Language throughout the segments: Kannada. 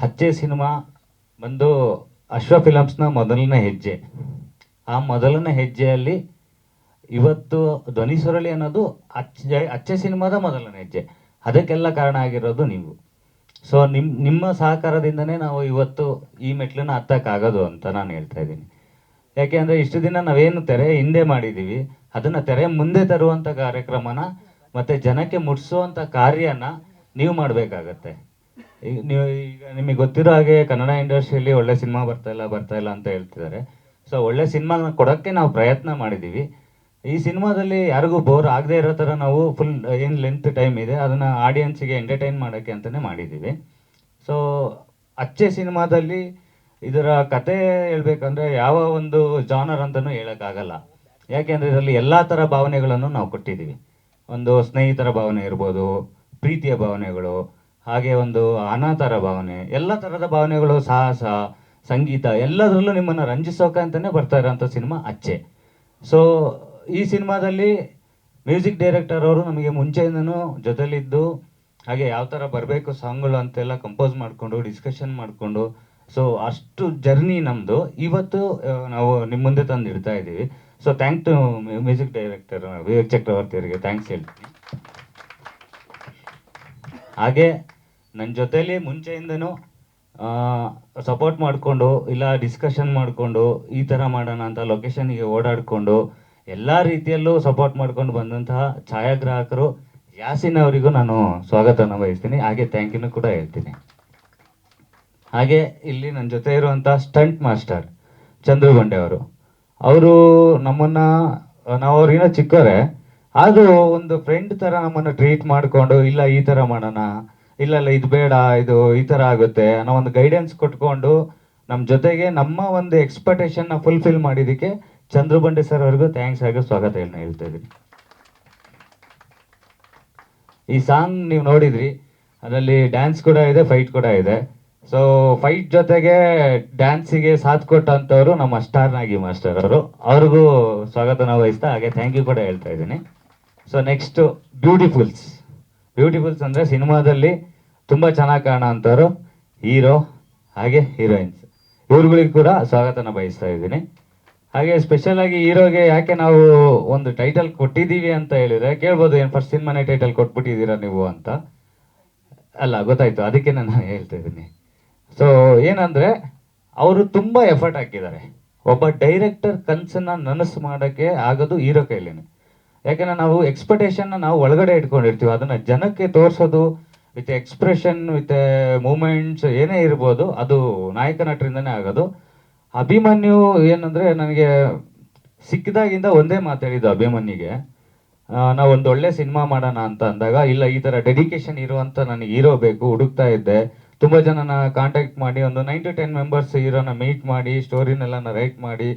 ಹಚ್ಚೆ ಸಿನಿಮಾ ಬಂದು ಅಶ್ವ ಫಿಲಮ್ಸ್ನ ಮೊದಲನೇ ಹೆಜ್ಜೆ. ಆ ಮೊದಲನೇ ಹೆಜ್ಜೆಯಲ್ಲಿ ಇವತ್ತು ಧ್ವನಿ ಸುರಳಿ ಅನ್ನೋದು ಅಚ್ಚೆ ಅಚ್ಚೆ ಸಿನಿಮಾದ ಮೊದಲನೇ ಹೆಜ್ಜೆ. ಅದಕ್ಕೆಲ್ಲ ಕಾರಣ ಆಗಿರೋದು ನೀವು. ಸೊ ನಿಮ್ಮ ನಿಮ್ಮ ಸಹಕಾರದಿಂದನೇ ನಾವು ಇವತ್ತು ಈ ಮೆಟ್ಲನ್ನ ಹತ್ತಕ್ಕಾಗೋದು ಅಂತ ನಾನು ಹೇಳ್ತಾ ಇದ್ದೀನಿ. ಯಾಕೆ ಅಂದರೆ ಇಷ್ಟು ದಿನ ನಾವೇನು ತೆರೆ ಹಿಂದೆ ಮಾಡಿದ್ದೀವಿ. ಅದನ್ನು ತೆರೆ ಮುಂದೆ ತರುವಂಥ ಕಾರ್ಯಕ್ರಮನ ಮತ್ತು ಜನಕ್ಕೆ ಮುಟ್ಟಿಸುವಂಥ ಕಾರ್ಯನ ನೀವು ಮಾಡಬೇಕಾಗತ್ತೆ. ನೀವು ಈಗ ನಿಮಗೆ ಗೊತ್ತಿರೋ ಹಾಗೆ ಕನ್ನಡ ಇಂಡಸ್ಟ್ರಿಯಲ್ಲಿ ಒಳ್ಳೆ ಸಿನಿಮಾ ಬರ್ತಾ ಇಲ್ಲ ಬರ್ತಾ ಇಲ್ಲ ಅಂತ ಹೇಳ್ತಿದ್ದಾರೆ. ಸೊ ಒಳ್ಳೆ ಸಿನಿಮಾನ ಕೊಡೋಕ್ಕೆ ನಾವು ಪ್ರಯತ್ನ ಮಾಡಿದ್ದೀವಿ. ಈ ಸಿನಿಮಾದಲ್ಲಿ ಯಾರಿಗೂ ಬೋರ್ ಆಗದೆ ಇರೋ ಥರ ನಾವು ಫುಲ್ ಏನು ಲೆಂತ್ ಟೈಮ್ ಇದೆ, ಅದನ್ನು ಆಡಿಯನ್ಸಿಗೆ ಎಂಟರ್ಟೈನ್ ಮಾಡೋಕ್ಕೆ ಅಂತಲೇ ಮಾಡಿದ್ದೀವಿ. ಸೊ ಅಚ್ಚೆ ಸಿನಿಮಾದಲ್ಲಿ ಇದರ ಕತೆ ಹೇಳ್ಬೇಕಂದ್ರೆ ಯಾವ ಒಂದು ಜಾನರ್ ಅಂತಲೂ ಹೇಳೋಕ್ಕಾಗಲ್ಲ. ಯಾಕೆಂದರೆ ಇದರಲ್ಲಿ ಎಲ್ಲ ಥರ ಭಾವನೆಗಳನ್ನು ನಾವು ಕೊಟ್ಟಿದ್ದೀವಿ. ಒಂದು ಸ್ನೇಹಿತರ ಭಾವನೆ ಇರ್ಬೋದು, ಪ್ರೀತಿಯ ಭಾವನೆಗಳು ಹಾಗೆ ಒಂದು ಅನಾಥರ ಭಾವನೆ, ಎಲ್ಲ ಥರದ ಭಾವನೆಗಳು ಸಾಹಸ, ಸಂಗೀತ ಎಲ್ಲದರಲ್ಲೂ ನಿಮ್ಮನ್ನು ರಂಜಿಸೋಕೆ ಅಂತಲೇ ಬರ್ತಾ ಇರೋಂಥ ಸಿನಿಮಾ ಅಚ್ಚೆ. ಸೊ ಈ ಸಿನಿಮಾದಲ್ಲಿ ಮ್ಯೂಸಿಕ್ ಡೈರೆಕ್ಟರ್ ಅವರು ನಮಗೆ ಮುಂಚೆಯಿಂದನೂ ಜೊತೆಲಿದ್ದು, ಹಾಗೆ ಯಾವ ಥರ ಬರಬೇಕು ಸಾಂಗ್ಗಳು ಅಂತೆಲ್ಲ ಕಂಪೋಸ್ ಮಾಡಿಕೊಂಡು ಡಿಸ್ಕಷನ್ ಮಾಡಿಕೊಂಡು ಸೊ ಅಷ್ಟು ಜರ್ನಿ ನಮ್ಮದು ಇವತ್ತು ನಾವು ನಿಮ್ಮ ಮುಂದೆ ತಂದು ಇಡ್ತಾ ಇದ್ದೀವಿ. So thank to music director, Vivek Chakravarthi ಅವರಿಗೆ. ಥ್ಯಾಂಕ್ಸ್ ಹೇಳ್ತೀನಿ. ಹಾಗೆ ನನ್ನ ಜೊತೇಲಿ ಮುಂಚೆಯಿಂದನೂ ಸಪೋರ್ಟ್ ಮಾಡಿಕೊಂಡು, ಇಲ್ಲ ಡಿಸ್ಕಷನ್ ಮಾಡಿಕೊಂಡು, ಈ ಥರ ಮಾಡೋಣ ಅಂತ ಲೊಕೇಶನ್ಗೆ ಓಡಾಡಿಕೊಂಡು, ಎಲ್ಲ ರೀತಿಯಲ್ಲೂ ಸಪೋರ್ಟ್ ಮಾಡ್ಕೊಂಡು ಬಂದಂತಹ ಛಾಯಾಗ್ರಾಹಕರು ಯಾಸಿನ್ ಅವರಿಗೂ ನಾನು ಸ್ವಾಗತನ ಬಯಸ್ತೀನಿ. ಹಾಗೆ ಥ್ಯಾಂಕ್ ಯೂನು ಕೂಡ ಹೇಳ್ತೀನಿ. ಹಾಗೆ ಇಲ್ಲಿ ನನ್ನ ಜೊತೆ ಇರುವಂಥ ಸ್ಟಂಟ್ ಮಾಸ್ಟರ್ ಚಂದ್ರು ಬಂಡೆ ಅವರು. ಅವರು ನಮ್ಮನ್ನ, ನಾವು ಅವ್ರಿಗಿನ್ನ ಚಿಕ್ಕವರೇ, ಆದರೂ ಒಂದು ಫ್ರೆಂಡ್ ಥರ ನಮ್ಮನ್ನು ಟ್ರೀಟ್ ಮಾಡಿಕೊಂಡು, ಇಲ್ಲ ಈ ಥರ ಮಾಡೋಣ ಇಲ್ಲ ಇಲ್ಲ, ಇದು ಬೇಡ, ಇದು ಈ ಥರ ಆಗುತ್ತೆ ಅನ್ನೋ ಒಂದು ಗೈಡೆನ್ಸ್ ಕೊಟ್ಕೊಂಡು ನಮ್ಮ ಜೊತೆಗೆ ನಮ್ಮ ಒಂದು ಎಕ್ಸ್ಪೆಕ್ಟೇಷನ್ನ ಫುಲ್ಫಿಲ್ ಮಾಡಿದ್ದಕ್ಕೆ ಚಂದ್ರಬಂಡೆ ಸರ್ ಅವ್ರಿಗೂ ಥ್ಯಾಂಕ್ಸ್ ಆಗಿ ಸ್ವಾಗತ ಹೇಳಿ ಹೇಳ್ತಾ ಇದ್ದೀನಿ. ಈ ಸಾಂಗ್ ನೀವು ನೋಡಿದ್ರಿ, ಅದರಲ್ಲಿ ಡ್ಯಾನ್ಸ್ ಕೂಡ ಇದೆ ಫೈಟ್ ಕೂಡ ಇದೆ. ಸೊ ಫೈಟ್ ಜೊತೆಗೆ ಡ್ಯಾನ್ಸಿಗೆ ಸಾಥ್ ಕೊಟ್ಟಂಥವ್ರು ನಮ್ಮ ಸ್ಟಾರ್ನಾಗಿ ಮಾಸ್ಟರ್ ಅವರು. ಅವ್ರಿಗೂ ಸ್ವಾಗತನ ವಹಿಸ್ತಾ ಹಾಗೆ ಥ್ಯಾಂಕ್ ಯು ಕೂಡ ಹೇಳ್ತಾ ಇದ್ದೀನಿ. ಸೊ ನೆಕ್ಸ್ಟು ಬ್ಯೂಟಿಫುಲ್ಸ್ ಬ್ಯೂಟಿಫುಲ್ಸ್ ಅಂದರೆ ಸಿನಿಮಾದಲ್ಲಿ ತುಂಬ ಚೆನ್ನಾಗಿ ಕಾಣೋ ಅಂಥವ್ರು ಹೀರೋ ಹಾಗೆ ಹೀರೋಯಿನ್ಸ್. ಇವ್ರುಗಳಿಗೆ ಕೂಡ ಸ್ವಾಗತನ ಬಯಸ್ತಾ ಇದ್ದೀನಿ. ಹಾಗೆ ಸ್ಪೆಷಲ್ ಆಗಿ ಹೀರೋಗೆ ಯಾಕೆ ನಾವು ಒಂದು ಟೈಟಲ್ ಕೊಟ್ಟಿದ್ದೀವಿ ಅಂತ ಹೇಳಿದರೆ, ಕೇಳ್ಬೋದು ಏನು ಫಸ್ಟ್ ಸಿನಿಮಾನೇ ಟೈಟಲ್ ಕೊಟ್ಬಿಟ್ಟಿದ್ದೀರಾ ನೀವು ಅಂತ. ಅಲ್ಲ, ಗೊತ್ತಾಯ್ತು. ಅದಕ್ಕೆ ನಾನು ಹೇಳ್ತಾ ಇದ್ದೀನಿ. ಸೊ ಏನಂದ್ರೆ, ಅವರು ತುಂಬಾ ಎಫರ್ಟ್ ಹಾಕಿದ್ದಾರೆ. ಒಬ್ಬ ಡೈರೆಕ್ಟರ್ ಕನ್ಸನ್ನ ನನಸು ಮಾಡೋಕ್ಕೆ ಆಗೋದು ಹೀರೋ ಕೈಲೇನೆ. ಯಾಕಂದ್ರೆ ನಾವು ಎಕ್ಸ್ಪೆಕ್ಟೇಷನ್ ನಾವು ಒಳಗಡೆ ಇಟ್ಕೊಂಡಿರ್ತೀವಿ. ಅದನ್ನ ಜನಕ್ಕೆ ತೋರಿಸೋದು ವಿತ್ ಎಕ್ಸ್ಪ್ರೆಷನ್ ವಿತ್ ಮೂಮೆಂಟ್ಸ್ ಏನೇ ಇರ್ಬೋದು, ಅದು ನಾಯಕ ನಟರಿಂದನೇ ಆಗೋದು. ಅಭಿಮನ್ಯು ಏನಂದ್ರೆ ನನಗೆ ಸಿಕ್ಕಿದಾಗಿಂದ ಒಂದೇ ಮಾತಾಡಿದ್ದು ಅಭಿಮನ್ಯುಗೆ. ನಾವು ಒಂದು ಒಳ್ಳೆ ಸಿನಿಮಾ ಮಾಡೋಣ ಅಂತ ಅಂದಾಗ, ಇಲ್ಲ, ಈ ಥರ ಡೆಡಿಕೇಶನ್ ಇರುವಂತ ನನಗೆ ಹೀರೋ ಬೇಕು, ಹುಡುಕ್ತಾ ಇದ್ದೆ. ತುಂಬ ಜನನ ಕಾಂಟ್ಯಾಕ್ಟ್ ಮಾಡಿ, ಒಂದು ನೈನ್ ಟು ಟೆನ್ ಮೆಂಬರ್ಸ್ ಹೀರೋನ ಮೀಟ್ ಮಾಡಿ ಸ್ಟೋರಿನೆಲ್ಲ ರೈಟ್ ಮಾಡಿ,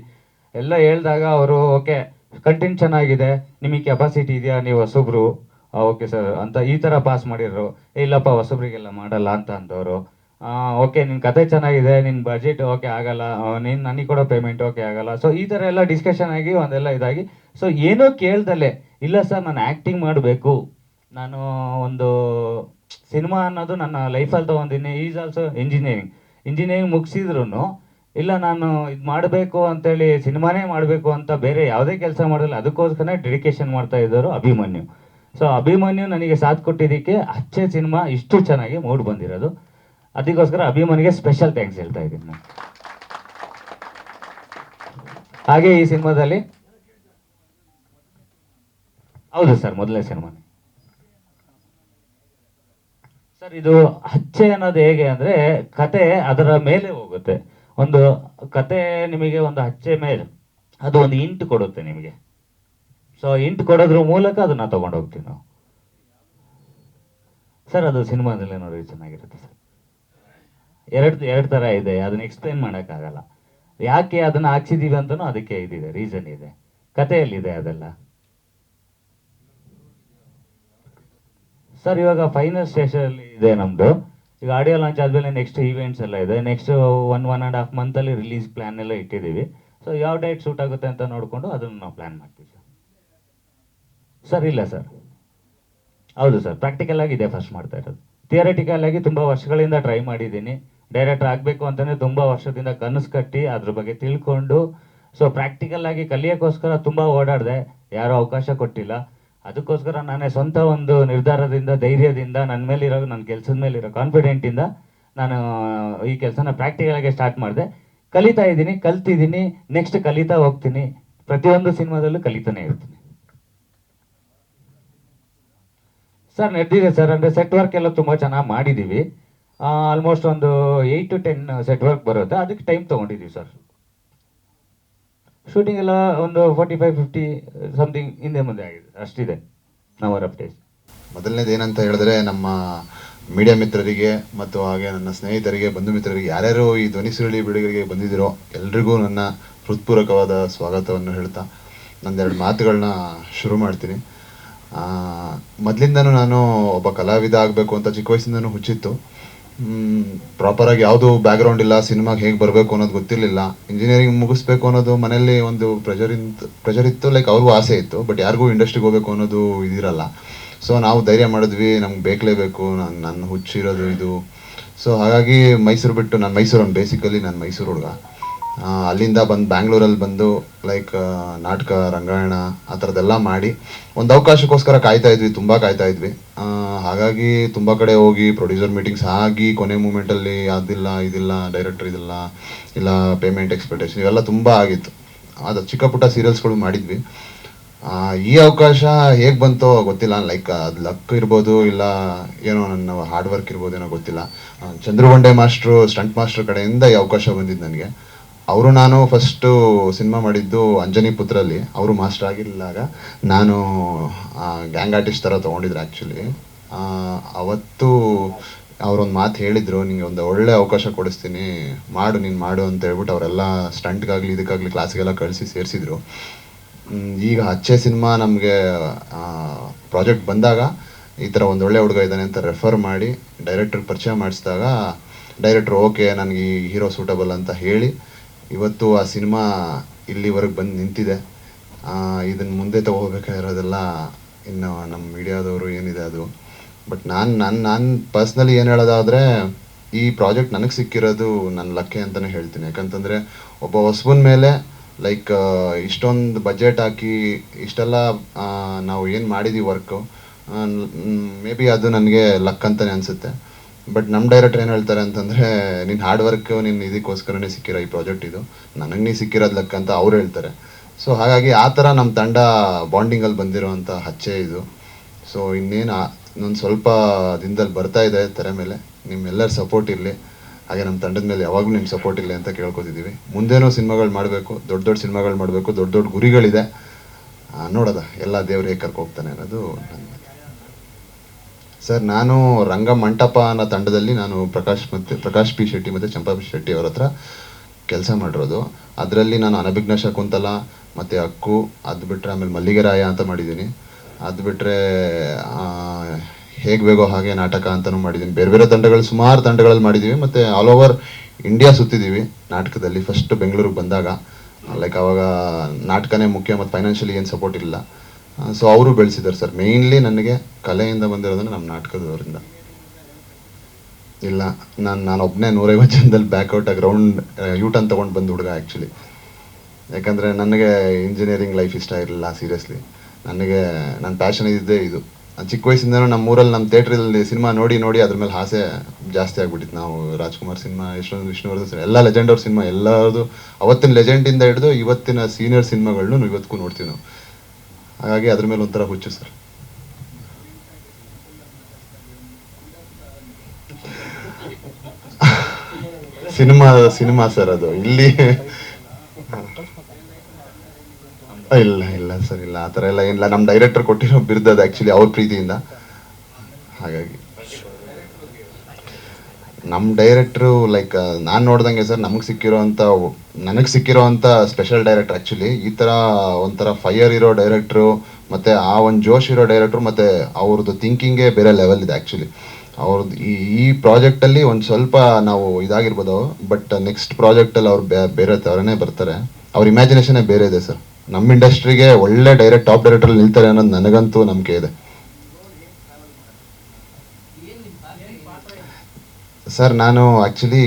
ಎಲ್ಲ ಹೇಳಿದಾಗ ಅವರು ಓಕೆ ಕಂಟೆಂಟ್ ಚೆನ್ನಾಗಿದೆ ನಿಮಗೆ ಕೆಪಾಸಿಟಿ ಇದೆಯಾ? ನೀವು ಹೊಸಬ್ರು. ಓಕೆ ಸರ್ ಅಂತ ಈ ಥರ ಪಾಸ್ ಮಾಡಿದ್ರು "ಏ, ಇಲ್ಲಪ್ಪ ಹೊಸಬ್ರಿಗೆಲ್ಲ ಮಾಡಲ್ಲ ಅಂತ ಅಂದವರು. ಓಕೆ ನಿನ್ನ ಕತೆ ಚೆನ್ನಾಗಿದೆ ನಿನ್ನ ಬಜೆಟ್ ಓಕೆ ಆಗಲ್ಲ. ನೀನು ನನಗೆ ಕೊಡೋ ಪೇಮೆಂಟ್ ಓಕೆ ಆಗಲ್ಲ. ಸೊ ಈ ಥರ ಎಲ್ಲ ಡಿಸ್ಕಷನ್ ಆಗಿ ಒಂದೆಲ್ಲ ಇದಾಗಿ. ಸೊ ಏನೋ ಕೇಳ್ದಲೆ ಇಲ್ಲ ಸರ್ ನಾನು ಆ್ಯಕ್ಟಿಂಗ್ ಮಾಡಬೇಕು. ನಾನು ಒಂದು ಸಿನಿಮಾ ಅನ್ನೋದು ನನ್ನ ಲೈಫಲ್ಲಿ ತೊಗೊಂಡಿನಿ ಈಸ್ ಆಲ್ಸೋ ಇಂಜಿನಿಯರಿಂಗ್ ಇಂಜಿನಿಯರಿಂಗ್ ಮುಗಿಸಿದ್ರು ಇಲ್ಲ, ನಾನು ಇದು ಮಾಡಬೇಕು ಅಂತೇಳಿ ಸಿನಿಮಾನೇ ಮಾಡಬೇಕು ಅಂತ ಬೇರೆ ಯಾವುದೇ ಕೆಲಸ ಮಾಡಿಲ್ಲ ಅದಕ್ಕೋಸ್ಕರ ಡೆಡಿಕೇಶನ್ ಮಾಡ್ತಾ ಇದ್ದರು ಅಭಿಮನ್ಯು. ಸೊ ಅಭಿಮನ್ಯು ನನಗೆ ಸಾಥ್ ಕೊಟ್ಟಿದ್ದಕ್ಕೆ ಅಚ್ಚೆ ಸಿನಿಮಾ ಇಷ್ಟು ಚೆನ್ನಾಗಿ ಮೂಡ್ ಬಂದಿರೋದು. ಅದಕ್ಕೋಸ್ಕರ ಅಭಿಮನ್ಯುಗೆ ಸ್ಪೆಷಲ್ ಥ್ಯಾಂಕ್ಸ್ ಹೇಳ್ತಾ ಇದ್ದೀನಿ ನಾನು. ಹಾಗೆ ಈ ಸಿನಿಮಾದಲ್ಲಿ ಹೌದು ಸರ್, ಮೊದಲನೇ ಸಿನಿಮಾ ಸರ್, ಇದು ಹಚ್ಚೆ ಅನ್ನೋದು ಹೇಗೆ ಅಂದರೆ ಕತೆ ಅದರ ಮೇಲೆ ಹೋಗುತ್ತೆ. ಒಂದು ಕತೆ ನಿಮಗೆ ಒಂದು ಹಚ್ಚೆ ಮೇಲೆ ಅದು ಒಂದು ಇಂಟ್ ಕೊಡುತ್ತೆ ನಿಮಗೆ. ಸೊ ಇಂಟ್ ಕೊಡೋದ್ರ ಮೂಲಕ ಅದನ್ನ ಹೋಗ್ತೀವಿ ನಾವು. ಸರ್ ಅದು ಸಿನಿಮಾದಲ್ಲಿ ನೋಡಿ ಚೆನ್ನಾಗಿರುತ್ತೆ ಸರ್ ಎರಡು ಎರಡು ಥರ ಇದೆ, ಅದನ್ನ ಎಕ್ಸ್ಪ್ಲೈನ್ ಮಾಡೋಕ್ಕಾಗಲ್ಲ. ಯಾಕೆ ಅದನ್ನ ಹಾಕ್ಸಿದೀವಿ ಅಂತನೂ ಅದಕ್ಕೆ ಇದಿದೆ ರೀಸನ್ ಇದೆ. ಕಥೆಯಲ್ಲಿದೆ ಅದೆಲ್ಲ. ಸರ್ ಇವಾಗ ಫೈನಲ್ ಸ್ಟೇಷನ್ ಇದೆ ನಮ್ದು. ಈಗ ಆಡಿಯೋ ಲಾಂಚ್ ಆದಮೇಲೆ ನೆಕ್ಸ್ಟ್ ಈವೆಂಟ್ಸ್ ಎಲ್ಲ ಇದೆ. Next one one and half ಮಂತಲ್ಲಿ release plan ಎಲ್ಲ ಇಟ್ಟಿದ್ದೀವಿ. ಸೊ ಯಾವ ಡೇಟ್ ಸೂಟ್ ಆಗುತ್ತೆ ಅಂತ ನೋಡಿಕೊಂಡು ಅದನ್ನು ನಾವು ಪ್ಲ್ಯಾನ್ ಮಾಡ್ತೀವಿ ಸರ್ ಸರ್ ಇಲ್ಲ ಸರ್ ಹೌದು ಸರ್ ಪ್ರಾಕ್ಟಿಕಲ್ ಆಗಿ ಇದೆ ಫಸ್ಟ್ ಮಾಡ್ತಾ ಇರೋದು. ಥಿಯರಿಟಿಕಲ್ ಆಗಿ ತುಂಬ ವರ್ಷಗಳಿಂದ ಟ್ರೈ ಮಾಡಿದ್ದೀನಿ. ಡೈರೆಕ್ಟರ್ ಆಗಬೇಕು ಅಂತಲೇ ತುಂಬ ವರ್ಷದಿಂದ ಕನಸು ಕಟ್ಟಿ ಅದ್ರ ಬಗ್ಗೆ ತಿಳ್ಕೊಂಡು. ಸೊ ಪ್ರಾಕ್ಟಿಕಲ್ ಆಗಿ ಕಲಿಯೋಕ್ಕೋಸ್ಕರ ತುಂಬ ಓಡಾಡಿದೆ. ಯಾರೂ ಅವಕಾಶ ಕೊಟ್ಟಿಲ್ಲ. ಅದಕ್ಕೋಸ್ಕರ ನಾನೇ ಸ್ವಂತ ಒಂದು ನಿರ್ಧಾರದಿಂದ, ಧೈರ್ಯದಿಂದ ನನ್ನ ಮೇಲಿರೋ ನನ್ನ ಕೆಲಸದ ಮೇಲಿರೋ ಕಾನ್ಫಿಡೆಂಟಿಂದ ನಾನು ಈ ಕೆಲಸನ ಪ್ರಾಕ್ಟಿಕಲಾಗೆ ಸ್ಟಾರ್ಟ್ ಮಾಡಿದೆ. ಕಲಿತಾ ಇದ್ದೀನಿ, ಕಲ್ತಿದ್ದೀನಿ ನೆಕ್ಸ್ಟ್ ಕಲಿತಾ ಹೋಗ್ತೀನಿ. ಪ್ರತಿಯೊಂದು ಸಿನಿಮಾದಲ್ಲೂ ಕಲಿತಾನೆ ಇರ್ತೀನಿ. ಸರ್, ನಡೆದಿದೆ ಸರ್, ಅಂದರೆ ಸೆಟ್ ವರ್ಕ್ ಎಲ್ಲ ತುಂಬ ಚೆನ್ನಾಗಿ ಮಾಡಿದ್ದೀವಿ ಆಲ್ಮೋಸ್ಟ್ ಒಂದು eight to ten set work ಬರುತ್ತೆ. ಅದಕ್ಕೆ ಟೈಮ್ ತೊಗೊಂಡಿದ್ದೀವಿ ಸರ್. ಶೂಟಿಂಗ್ ಎಲ್ಲ ಒಂದು ಫೋರ್ಟಿ ಫೈವ್ ಫಿಫ್ಟಿ ಸಮಥಿಂಗ್ ಹಿಂದೆ ಮುಂದೆ ಆಗಿದೆ. ಅಷ್ಟಿದೆ ಅವರ್ ಅಪ್ಡೇಟ್ಸ್ ಮೊದಲನೇದು ಏನಂತ ಹೇಳಿದ್ರೆ ನಮ್ಮ ಮೀಡಿಯಾ ಮಿತ್ರರಿಗೆ ಮತ್ತು ಹಾಗೆ ನನ್ನ ಸ್ನೇಹಿತರಿಗೆ, ಬಂಧು ಮಿತ್ರರಿಗೆ, ಯಾರ್ಯಾರು ಈ ಧ್ವನಿ ಸುರುಳಿ ಬಿಡುಗಡೆಗೆ ಬಂದಿದ್ದೀರೋ ಎಲ್ರಿಗೂ ನನ್ನ ಹೃತ್ಪೂರ್ವಕವಾದ ಸ್ವಾಗತವನ್ನು ಹೇಳ್ತಾ ನಂದೆರಡು ಮಾತುಗಳನ್ನ ಶುರು ಮಾಡ್ತೀನಿ. ಮೊದಲಿಂದನೂ ನಾನು ಒಬ್ಬ ಕಲಾವಿದ ಆಗಬೇಕು ಅಂತ ಚಿಕ್ಕ ವಯಸ್ಸಿಂದನೂ ಹುಚ್ಚಿತ್ತು. ಪ್ರಾಪರಾಗಿ ಯಾವುದು ಬ್ಯಾಕ್ಗ್ರೌಂಡ್ ಇಲ್ಲ ಸಿನಿಮಾಗೆ ಹೇಗೆ ಬರಬೇಕು ಅನ್ನೋದು ಗೊತ್ತಿರಲಿಲ್ಲ. ಇಂಜಿನಿಯರಿಂಗ್ ಮುಗಿಸ್ಬೇಕು ಅನ್ನೋದು ಮನೆಯಲ್ಲಿ ಒಂದು ಪ್ರೆಷರ್ ಪ್ರೆಷರ್ ಇತ್ತು ಲೈಕ್ ಅವ್ರಿಗೂ ಆಸೆ ಇತ್ತು ಬಟ್ ಯಾರಿಗೂ ಇಂಡಸ್ಟ್ರಿಗೆ ಹೋಗ್ಬೇಕು ಅನ್ನೋದು ಇದಿರಲ್ಲ. ಸೊ ನಾವು ಧೈರ್ಯ ಮಾಡಿದ್ವಿ, ನಮ್ಗೆ ಬೇಕಲೇಬೇಕು ನಾನು ನನ್ನ ಹುಚ್ಚಿರೋದು ಇದು. ಸೊ ಹಾಗಾಗಿ ಮೈಸೂರು ಬಿಟ್ಟು ನಾನು ಮೈಸೂರು ಬೇಸಿಕಲಿ ನಾನು ಮೈಸೂರು ಹುಡುಗ. ಅಲ್ಲಿಂದ ಬಂದು ಬ್ಯಾಂಗ್ಳೂರಲ್ಲಿ ಬಂದು ಲೈಕ್ ನಾಟಕ, ರಂಗಾಯಣ, ಆ ಥರದ್ದೆಲ್ಲ ಮಾಡಿ ಒಂದು ಅವಕಾಶಕ್ಕೋಸ್ಕರ ಕಾಯ್ತಾ ಇದ್ವಿ, ತುಂಬ ಕಾಯ್ತಾ ಇದ್ವಿ. ಹಾಗಾಗಿ ತುಂಬ ಕಡೆ ಹೋಗಿ ಪ್ರೊಡ್ಯೂಸರ್ ಮೀಟಿಂಗ್ಸ್ ಆಗಿ ಕೊನೆ ಮೂಮೆಂಟಲ್ಲಿ ಅದಿಲ್ಲ, ಇದಿಲ್ಲ ಡೈರೆಕ್ಟರ್ ಇದಿಲ್ಲ, ಇಲ್ಲ ಪೇಮೆಂಟ್ ಎಕ್ಸ್ಪೆಕ್ಟೇಷನ್ ಇವೆಲ್ಲ ತುಂಬ ಆಗಿತ್ತು. ಅದು ಚಿಕ್ಕ ಪುಟ್ಟ ಸೀರಿಯಲ್ಸ್ಗಳು ಮಾಡಿದ್ವಿ. ಈ ಅವಕಾಶ ಹೇಗೆ ಬಂತೋ ಗೊತ್ತಿಲ್ಲ ಲೈಕ್ ಅದು ಲಕ್ ಇರ್ಬೋದು, ಇಲ್ಲ ಏನೋ ನನ್ನ ಹಾರ್ಡ್ ವರ್ಕ್ ಇರ್ಬೋದು, ಏನೋ ಗೊತ್ತಿಲ್ಲ. ಚಂದ್ರಗೊಂಡೆ ಮಾಸ್ಟ್ರು ಸ್ಟಂಟ್ ಮಾಸ್ಟರ್ ಕಡೆಯಿಂದ ಈ ಅವಕಾಶ ಬಂದಿದ್ದು ನನಗೆ. ಅವರು ನಾನು ಫಸ್ಟು ಸಿನಿಮಾ ಮಾಡಿದ್ದು ಅಂಜನಿ ಪುತ್ರಲ್ಲಿ ಅವರು ಮಾಸ್ಟರ್ ಆಗಿರಲಿಲ್ಲ ನಾನು ಗ್ಯಾಂಗ್ ಆರ್ಟಿಸ್ಟ್ ಥರ ತೊಗೊಂಡಿದ್ರು ಆ್ಯಕ್ಚುಲಿ ಅವತ್ತು ಅವರೊಂದು ಮಾತು ಹೇಳಿದರು ನಿಮಗೆ ಒಂದು ಒಳ್ಳೆ ಅವಕಾಶ ಕೊಡಿಸ್ತೀನಿ. ಮಾಡು, ನೀನು ಮಾಡು ಅಂತ ಹೇಳ್ಬಿಟ್ಟು ಅವರೆಲ್ಲ ಸ್ಟಂಟ್ಗಾಗಲಿ, ಇದಕ್ಕಾಗಲಿ ಕ್ಲಾಸ್ಗೆಲ್ಲ ಕಳಿಸಿ ಸೇರಿಸಿದ್ರು. ಈಗ ಅಚ್ಚೆ ಸಿನಿಮಾ ನಮಗೆ ಪ್ರಾಜೆಕ್ಟ್ ಬಂದಾಗ ಈ ಥರ ಒಂದು ಒಳ್ಳೆ ಹುಡುಗ ಇದ್ದಾನೆ ಅಂತ ರೆಫರ್ ಮಾಡಿ ಡೈರೆಕ್ಟ್ರಿಗೆ ಪರಿಚಯ ಮಾಡಿಸಿದಾಗ ಡೈರೆಕ್ಟ್ರು ಓಕೆ ನನಗೆ ಈ ಹೀರೋ ಸೂಟಬಲ್ ಅಂತ ಹೇಳಿ ಇವತ್ತು ಆ ಸಿನಿಮಾ ಇಲ್ಲಿವರೆಗೆ ಬಂದು ನಿಂತಿದೆ. ಇದನ್ನು ಮುಂದೆ ತಗೋಬೇಕಾಗಿರೋದೆಲ್ಲ ಇನ್ನು ನಮ್ಮ ಮೀಡಿಯಾದವರು ಏನಿದೆ ಅದು. ಬಟ್ ನಾನು ನಾನು ನಾನು ಪರ್ಸ್ನಲಿ ಏನು ಹೇಳೋದಾದರೆ, ಈ ಪ್ರಾಜೆಕ್ಟ್ ನನಗೆ ಸಿಕ್ಕಿರೋದು ನನ್ನ ಲಕ್ಕೆ ಅಂತಲೇ ಹೇಳ್ತೀನಿ. ಯಾಕಂತಂದರೆ ಒಬ್ಬ ಹೊಸಬನ ಮೇಲೆ, ಲೈಕ್ ಇಷ್ಟೊಂದು ಬಜೆಟ್ ಹಾಕಿ ಇಷ್ಟೆಲ್ಲ ನಾವು ಏನು ಮಾಡಿದ್ದೀವಿ ವರ್ಕು ಮೇ ಬಿ ಅದು ನನಗೆ ಲಕ್ ಅಂತಲೇ ಅನಿಸುತ್ತೆ. ಬಟ್ ನಮ್ಮ ಡೈರೆಕ್ಟರ್ ಏನು ಹೇಳ್ತಾರೆ ಅಂತಂದರೆ ನಿನ್ನ ಹಾರ್ಡ್ ವರ್ಕ್ ನಿನ್ನ ಇದಕ್ಕೋಸ್ಕರನೇ ಸಿಕ್ಕಿರೋ ಈ ಪ್ರಾಜೆಕ್ಟ್ ಇದು. ನನಗೆ ನೀ ಸಿಕ್ಕಿರೋದು ಲಕ್ ಅಂತ ಅವ್ರು ಹೇಳ್ತಾರೆ. ಸೊ ಹಾಗಾಗಿ ಆ ಥರ ನಮ್ಮ ತಂಡ ಬಾಂಡಿಂಗಲ್ಲಿ ಬಂದಿರೋವಂಥ ಹಚ್ಚೆ ಇದು. ಸೊ ಇನ್ನೇನು ಇನ್ನೊಂದು ಸ್ವಲ್ಪ ದಿನದಲ್ಲಿ ಬರ್ತಾ ಇದೆ ತೆರೆ ಮೇಲೆ. ನಿಮ್ಮೆಲ್ಲರ ಸಪೋರ್ಟ್ ಇರಲಿ. ಹಾಗೆ ನಮ್ಮ ತಂಡದ ಮೇಲೆ ಯಾವಾಗಲೂ ನಿಮ್ಮ ಸಪೋರ್ಟ್ ಇರಲಿ ಅಂತ ಕೇಳ್ಕೊತಿದ್ದೀವಿ ಮುಂದೇನೋ ಸಿನಿಮಾಗಳು ಮಾಡಬೇಕು, ದೊಡ್ಡ ದೊಡ್ಡ ಸಿನಿಮಾಗಳು ಮಾಡಬೇಕು, ದೊಡ್ಡ ದೊಡ್ಡ ಗುರಿಗಳಿದೆ. ನೋಡೋದ. ಎಲ್ಲ ದೇವರೇ ಹೇಗೆ ಕರ್ಕೊ ಹೋಗ್ತಾನೆ ಅನ್ನೋದು ನನ್ನ ಸರ್, ನಾನು ರಂಗ ಮಂಟಪ ಅನ್ನೋ ತಂಡದಲ್ಲಿ ನಾನು ಪ್ರಕಾಶ್ ಮತ್ತು, ಪ್ರಕಾಶ್ ಪಿ ಶೆಟ್ಟಿ ಮತ್ತು ಚಂಪಾ ಪಿ ಶೆಟ್ಟಿ ಅವ್ರ ಹತ್ರ ಕೆಲಸ ಮಾಡಿರೋದು. ಅದರಲ್ಲಿ ನಾನು ಅನಭಿಜ್ಞ ಶಕುಂತಲ ಮತ್ತು ಅಕ್ಕು, ಅದು ಬಿಟ್ಟರೆ ಆಮೇಲೆ ಮಲ್ಲಿಗೆರಾಯ ಅಂತ ಮಾಡಿದ್ದೀನಿ. ಅದು ಬಿಟ್ಟರೆ ಹೇಗೆ ಬೇಗೋ ಹಾಗೆ ನಾಟಕ ಅಂತಲೂ ಮಾಡಿದ್ದೀನಿ. ಬೇರೆ ಬೇರೆ ತಂಡಗಳು, ಸುಮಾರು ತಂಡಗಳಲ್ಲಿ ಮಾಡಿದ್ದೀವಿ ಮತ್ತು ಆಲ್ ಓವರ್ ಇಂಡಿಯಾ ಸುತ್ತಿದ್ದೀವಿ ನಾಟಕದಲ್ಲಿ. ಫಸ್ಟ್ ಬೆಂಗಳೂರಿಗೆ ಬಂದಾಗ ಲೈಕ್ ಅವಾಗ ನಾಟಕನೇ ಮುಖ್ಯ ಮತ್ತು ಫೈನಾನ್ಷಿಯಲಿ ಏನು ಸಪೋರ್ಟ್ ಇಲ್ಲ. ಸೊ ಅವರು ಬೆಳೆಸಿದ್ದಾರೆ ಸರ್ ಮೇಯ್ನ್ಲಿ ನನಗೆ ಕಲೆಯಿಂದ ಬಂದಿರೋದನ್ನು ನಮ್ಮ ನಾಟಕದವರಿಂದ. ಇಲ್ಲ, ನಾನು ನಾನು ಒಬ್ಬನೇ ನೂರೈವತ್ತು ಜನದಲ್ಲಿ ಬ್ಯಾಕ್ಔಟ್ ಗ್ರೌಂಡ್ ಯೂಟನ್ ತೊಗೊಂಡು ಬಂದು ಹುಡುಗ ಆ್ಯಕ್ಚುಲಿ ಯಾಕಂದರೆ ನನಗೆ ಇಂಜಿನಿಯರಿಂಗ್ ಲೈಫ್ ಇಷ್ಟ ಇರಲಿಲ್ಲ ಸೀರಿಯಸ್ಲಿ ನನಗೆ ನನ್ನ ಪ್ಯಾಷನ್ ಇದ್ದೇ ಇದು. ಚಿಕ್ಕ ವಯಸ್ಸಿಂದನೂ ನಮ್ಮ ಊರಲ್ಲಿ ನಮ್ಮ ಥಿಯೇಟ್ರಲ್ಲಿ ಸಿನಿಮಾ ನೋಡಿ ನೋಡಿ ಅದ್ರ ಮೇಲೆ ಆಸೆ ಜಾಸ್ತಿ ಆಗಿಬಿಟ್ಟಿತ್ತು. ನಾವು ರಾಜ್ಕುಮಾರ್ ಸಿನಿಮಾ ಯಶವಂತ್ ವಿಷ್ಣುವರ್ಧನ್ ಎಲ್ಲ ಲೆಜೆಂಡ್ ಅವ್ರ ಸಿನಿಮಾ ಎಲ್ಲರದು, ಅವತ್ತಿನ ಲೆಜೆಂಡಿಂದ ಹಿಡಿದು ಇವತ್ತಿನ ಸೀನಿಯರ್ ಸಿನಿಮಾಗಳನ್ನೂ ಇವತ್ತಿಗೂ ನೋಡ್ತೀವಿ ನಾವು. ಹಾಗಾಗಿ ಅದ್ರ ಮೇಲೆ ಒಂಥರ ಹುಚ್ಚು ಸರ್. ಸಿನಿಮಾ ಸಿನಿಮಾ ಸರ್ ಅದು. ಇಲ್ಲಿ ಇಲ್ಲ ಇಲ್ಲ ಸರ್, ಇಲ್ಲ. ಆ ಥರ ಎಲ್ಲ ಏನಿಲ್ಲ ನಮ್ಮ ಡೈರೆಕ್ಟರ್ ಕೊಟ್ಟಿರೋ ಬಿರುದು ಅದು ಆ್ಯಕ್ಚುಲಿ ಅವ್ರ ಪ್ರೀತಿಯಿಂದ. ಹಾಗಾಗಿ. ನಮ್ಮ ಡೈರೆಕ್ಟ್ರು ಲೈಕ್ ನಾನು ನೋಡ್ದಂಗೆ ಸರ್ ನಮಗೆ ಸಿಕ್ಕಿರೋಂತ ನನಗೆ ಸಿಕ್ಕಿರೋಂತ ಸ್ಪೆಷಲ್ ಡೈರೆಕ್ಟರ್ ಆ್ಯಕ್ಚುಲಿ ಈ ಥರ ಒಂಥರ ಫೈಯರ್ ಇರೋ ಡೈರೆಕ್ಟ್ರು ಮತ್ತು ಆ ಒಂದು ಜೋಶ್ ಇರೋ ಡೈರೆಕ್ಟ್ರು ಮತ್ತು ಅವ್ರದ್ದು ಥಿಂಕಿಂಗೇ ಬೇರೆ ಲೆವೆಲ್ ಇದೆ ಆ್ಯಕ್ಚುಲಿ ಅವ್ರದ್ದು ಈ ಈ ಪ್ರಾಜೆಕ್ಟಲ್ಲಿ ಒಂದು ಸ್ವಲ್ಪ ನಾವು ಇದಾಗಿರ್ಬೋದು ಬಟ್ ನೆಕ್ಸ್ಟ್ ಪ್ರಾಜೆಕ್ಟಲ್ಲಿ ಅವ್ರು ಬೇರೆ ಥರನೇ ಬರ್ತಾರೆ. ಅವ್ರ ಇಮ್ಯಾಜಿನೇಷನೇ ಬೇರೆ ಇದೆ ಸರ್. ನಮ್ಮ ಇಂಡಸ್ಟ್ರಿಗೆ ಒಳ್ಳೆ ಡೈರೆಕ್ಟ್ ಟಾಪ್ ಡೈರೆಕ್ಟ್ರಲ್ಲಿ ನಿಲ್ತಾರೆ ಅನ್ನೋದು ನನಗಂತೂ ನಂಬಿಕೆ ಇದೆ. ಸರ್, ನಾನು ಆ್ಯಕ್ಚುಲಿ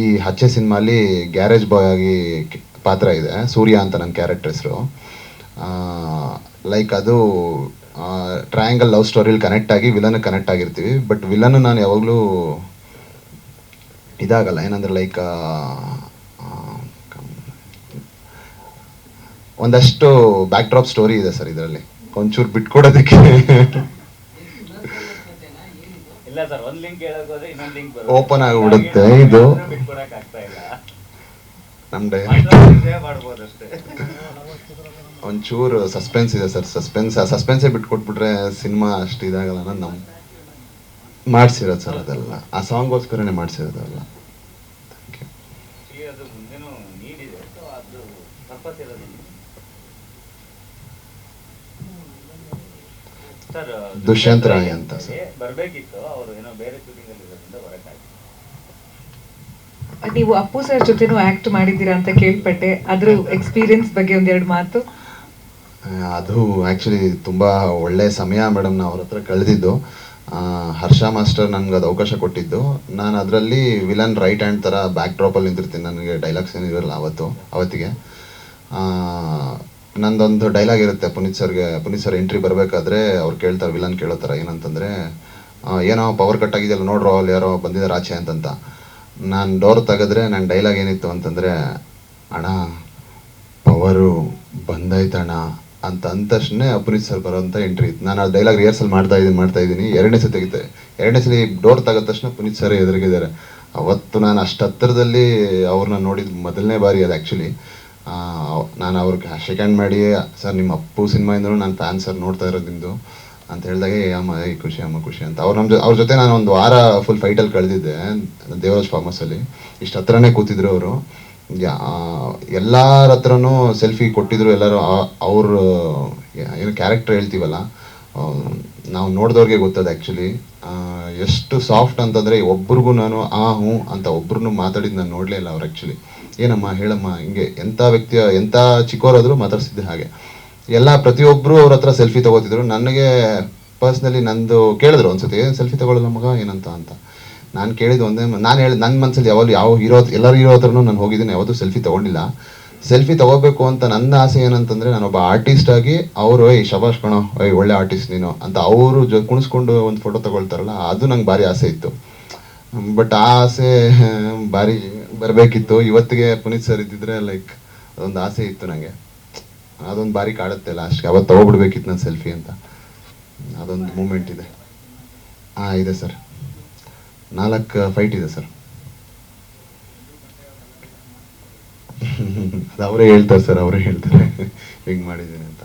ಈ ಹಚ್ಚೆ ಸಿನಿಮಾಲಿ ಗ್ಯಾರೇಜ್ ಬಾಯ್ ಆಗಿ ಪಾತ್ರ ಇದೆ. ಸೂರ್ಯ ಅಂತ ನನ್ನ ಕ್ಯಾರೆಕ್ಟರ್ ಹೆಸರು. ಲೈಕ್ ಅದು ಟ್ರಯಾಂಗಲ್ ಲವ್ ಸ್ಟೋರಿಲಿ ಕನೆಕ್ಟ್ ಆಗಿ ವಿಲನ್ ಕನೆಕ್ಟ್ ಆಗಿರ್ತೀವಿ. ಬಟ್ ವಿಲನ್ ನಾನು ಯಾವಾಗಲೂ ಇದಾಗಲ್ಲ. ಏನಂದ್ರೆ ಲೈಕ್ ಒಂದಷ್ಟು ಬ್ಯಾಕ್ ಡ್ರಾಪ್ ಸ್ಟೋರಿ ಇದೆ ಸರ್ ಇದರಲ್ಲಿ. ಒಂಚೂರು ಬಿಟ್ಕೊಡೋದಕ್ಕೆ. ಇಲ್ಲ ಸರ್ ಒಂದ್ ಲಿಂಕ್ ಹೇಳಕ್ ಹೋದ್ರೆ ಇನ್ನೊಂದ್ ಲಿಂಕ್ Open ಆಗ್ಬಿಡುತ್ತೆ ಇದು. ಬಿಟ್ಕೊಡಕ್ ಆಗ್ತಾ ಇಲ್ಲ. ನಮ್ಮ ಡೈ ಮಾಡ್ಬೋದು ಅಷ್ಟೇ. ಒಂಚೂರು ಸಸ್ಪೆನ್ಸ್ ಇದೆ ಸರ್ ಸಸ್ಪೆನ್ಸ್ ಆ ಸಸ್ಪೆನ್ಸೇ ಬಿಟ್ಕೊಟ್ಬಿಟ್ರೆ ಸಿನಿಮಾ ಅಷ್ಟು ಇದಾಗಲ್ಲ ಅನ್ನೋದು ನಮ್ಮ ಮಾಡಿಸಿರೋದು ಸರ್ ಅದೆಲ್ಲ. ಆ ಸಾಂಗ್ಗೋಸ್ಕರನೇ ಮಾಡಿಸಿರೋದಲ್ಲ Actually ಅದು ಮುಂದೆನೂ ನೀಡಿದೆ ಸೊ ಅದು ಪರ್ಪಸ್ ಇರೋದು ದುಷ್ಯಂತ್ ರಾಯ್ ಅಂತ ಸರ್. ಬರ್ಬೇಕಿತ್ತು. ಅವರು ಏನೋ ಬೇರೆ ಶೂಟಿಂಗ್ ಅಲ್ಲಿ ಇರೋದ್ರಿಂದ ಬರಕ್ಕಾಗಿಲ್ಲ ನೀವು ಅಪ್ಪು ಸರ್ ಜೊತೆನೂ ಆಕ್ಟ್ ಮಾಡಿದ್ದೀರಾ ಅಂತ ಕೇಳ್ಪಟ್ಟೆ. ಅದ್ರ ಎಕ್ಸ್ಪೀರಿಯನ್ಸ್ ಬಗ್ಗೆ ಒಂದೆರಡು ಮಾತು. ಅದು ಆ್ಯಕ್ಚುಲಿ ತುಂಬ ಒಳ್ಳೆ ಸಮಯ ಮೇಡಮ್ ನಾವು ಅವ್ರ ಹತ್ರ ಕಳೆದಿದ್ದು ಹರ್ಷ ಮಾಸ್ಟರ್ ನನಗೆ ಅದು ಅವಕಾಶ ಕೊಟ್ಟಿದ್ದು. ನಾನು ಅದರಲ್ಲಿ ವಿಲನ್ ರೈಟ್ ಹ್ಯಾಂಡ್ ಥರ ಬ್ಯಾಕ್ ಡ್ರಾಪಲ್ಲಿ ನಿಂತಿರ್ತೀನಿ. ನನಗೆ ಡೈಲಾಗ್ಸ್ ಏನು ಇರಲ್ಲ ಅವತ್ತು ಅವತ್ತಿಗೆ. ಆ, ನಂದೊಂದು ಡೈಲಾಗ್ ಇರುತ್ತೆ ಪುನೀತ್ ಸರ್ಗೆ. ಪುನೀತ್ ಸರ್ ಎಂಟ್ರಿ ಬರಬೇಕಾದ್ರೆ ಅವ್ರು ಕೇಳ್ತಾರೆ ವಿಲನ್ ಕೇಳೋ ಥರ ಏನಂತಂದರೆ ಏನೋ ಪವರ್ ಕಟ್ ಆಗಿದೆಯಲ್ಲ, ನೋಡ್ರೋ ಅಲ್ಲಿ ಯಾರೋ ಬಂದಿದ್ದಾರೆ ಆಚೆ ಅಂತಂತ. ನಾನು ಡೋರ್ ತೆಗೆದ್ರೆ ನನ್ನ ಡೈಲಾಗ್ ಏನಿತ್ತು ಅಂತಂದರೆ, ಅಣ್ಣ ಪವರು ಬಂದೈತಣ್ಣ ಅಂತ ಅಂದ ತಕ್ಷಣ ಪುನೀತ್ ಸರ್ ಬರೋಂಥ ಎಂಟ್ರಿ ಇತ್ತು. ನಾನು ಆ ಡೈಲಾಗ್ ರಿಹರ್ಸಲ್ ಮಾಡ್ತಾ ಇದ್ದೀನಿ ಮಾಡ್ತಾ ಇದ್ದೀನಿ. ಎರಡನೇ ಸತಿ ತೆಗಿತೆ. ಎರಡನೇ ಸಲ ಡೋರ್ ತೆಗೆದ ತಕ್ಷಣ ಪುನೀತ್ ಸರ್ ಎದುರಿಗಿದ್ದಾರೆ. ಅವತ್ತು ನಾನು ಅಷ್ಟು ಹತ್ತಿರದಲ್ಲಿ ಅವ್ರನ್ನ ನೋಡಿದ ಮೊದಲನೇ ಬಾರಿ ಅದು ಆ್ಯಕ್ಚುಲಿ ನಾನು ಅವ್ರಿಗೆ ಶೇಕ್ ಮಾಡಿ, ಸರ್, ನಿಮ್ಮ ಅಪ್ಪು ಸಿನಿಮಾಯಿಂದಲೂ ನಾನು ಫ್ಯಾನ್ ಸರ್ ನೋಡ್ತಾ ಇರೋದಿಂದು ಅಂತ ಹೇಳಿದಾಗ, ಏ, ಅಮ್ಮ, ಏ, ಖುಷಿ, ಅಮ್ಮ, ಖುಷಿ, ಅಂತ. ಅವ್ರು ನಮ್ಮ ಅವ್ರ ಜೊತೆ ನಾನು ಒಂದು ವಾರ ಫುಲ್ ಫೈಟಲ್ಲಿ ಕಳೆದಿದ್ದೆ, ದೇವರಾಜ್ ಫಾರ್ಮಸಲ್ಲಿ ಇಷ್ಟು ಹತ್ರನೇ ಕೂತಿದ್ರು ಅವರು. ಎಲ್ಲರ ಹತ್ರನೂ ಸೆಲ್ಫಿ ಕೊಟ್ಟಿದ್ರು ಎಲ್ಲರೂ ಅವ್ರ ಏನು ಕ್ಯಾರೆಕ್ಟರ್ ಹೇಳ್ತೀವಲ್ಲ ನಾವು ನೋಡಿದವ್ರಿಗೆ ಗೊತ್ತದ ಆ್ಯಕ್ಚುಲಿ ಎಷ್ಟು ಸಾಫ್ಟ್ ಅಂತಂದರೆ, ಒಬ್ರಿಗೂ ನಾನು, ಆ, ಹ್ಞೂ ಅಂತ ಒಬ್ರು ಮಾತಾಡಿದ್ದು ನಾನು ನೋಡಲೇ ಇಲ್ಲ ಅವ್ರು ಆ್ಯಕ್ಚುಲಿ ಏನಮ್ಮ ಹೇಳಮ್ಮ, ಹಿಂಗೆ ಎಂಥ ವ್ಯಕ್ತಿಯ ಎಂಥ ಚಿಕ್ಕವರಾದರೂ ಮಾತಾಡ್ಸಿದ್ದೆ ಹಾಗೆ. ಎಲ್ಲ ಪ್ರತಿಯೊಬ್ಬರು ಅವ್ರ ಹತ್ರ ಸೆಲ್ಫಿ ತಗೋತಿದ್ರು. ನನಗೆ ಪರ್ಸ್ನಲಿ ನಂದು ಕೇಳಿದ್ರು ಒಂದ್ಸತಿ ಏನು ಸೆಲ್ಫಿ ತೊಗೊಳ್ಳಲ್ಲ ಮಗ, ಏನಂತ ಅಂತ. ನಾನು ಕೇಳಿದ್ದು ಒಂದೇ, ನಾನು ಹೇಳಿ ನನ್ನ ಮನಸ್ಸಲ್ಲಿ ಯಾವಾಗಲೂ ಯಾವ ಹೀರೋ ಎಲ್ಲರೂ ಇರೋ ಹತ್ರನೂ ನಾನು ಹೋಗಿದ್ದೀನಿ, ಯಾವತ್ತೂ ಸೆಲ್ಫಿ ತಗೊಂಡಿಲ್ಲ. ಸೆಲ್ಫಿ ತಗೋಬೇಕು ಅಂತ ನನ್ನ ಆಸೆ ಏನಂತಂದರೆ, ನಾನೊಬ್ಬ ಆರ್ಟಿಸ್ಟ್ ಆಗಿ ಅವರು, ಏಯ್ ಶಬಾಷ್ ಕಣೋ, ಏಯ್, ಒಳ್ಳೆ ಆರ್ಟಿಸ್ಟ್ ನೀನು ಅಂತ ಅವರು ಜೊ, ಕುಣಿಸ್ಕೊಂಡು ಒಂದು ಫೋಟೋ ತೊಗೊಳ್ತಾರಲ್ಲ, ಅದು ನಂಗೆ ಭಾರಿ ಆಸೆ ಇತ್ತು. ಬಟ್ ಆ ಆಸೆ, ಭಾರಿ ಬರಬೇಕಿತ್ತು. ಇವತ್ತಿಗೆ ಪುನೀತ್ ಸರ್ ಇದ್ದಿದ್ರೆ ಲೈಕ್ ಅದೊಂದು ಆಸೆ ಇತ್ತು ನನಗೆ ಅದೊಂದು ಬಾರಿ ಕಾಡುತ್ತೆ ಲಾಸ್ಟ್ಗೆ ಅವತ್ತು ತಗೋಬಿಡ್ಬೇಕಿತ್ತು ನನ್ನ ಸೆಲ್ಫಿ ಅಂತ. ಅದೊಂದು ಮೂಮೆಂಟ್ ಇದೆ. ಹಾಂ ಇದೆ ಸರ್ ನಾಲ್ಕು ಫೈಟ್ ಇದೆ ಸರ್ ಅದು ಅವರೇ ಹೇಳ್ತಾರೆ ಸರ್ ಅವರೇ ಹೇಳ್ತಾರೆ. ಹಿಂಗೆ ಮಾಡಿದ್ದೀನಿ ಅಂತ.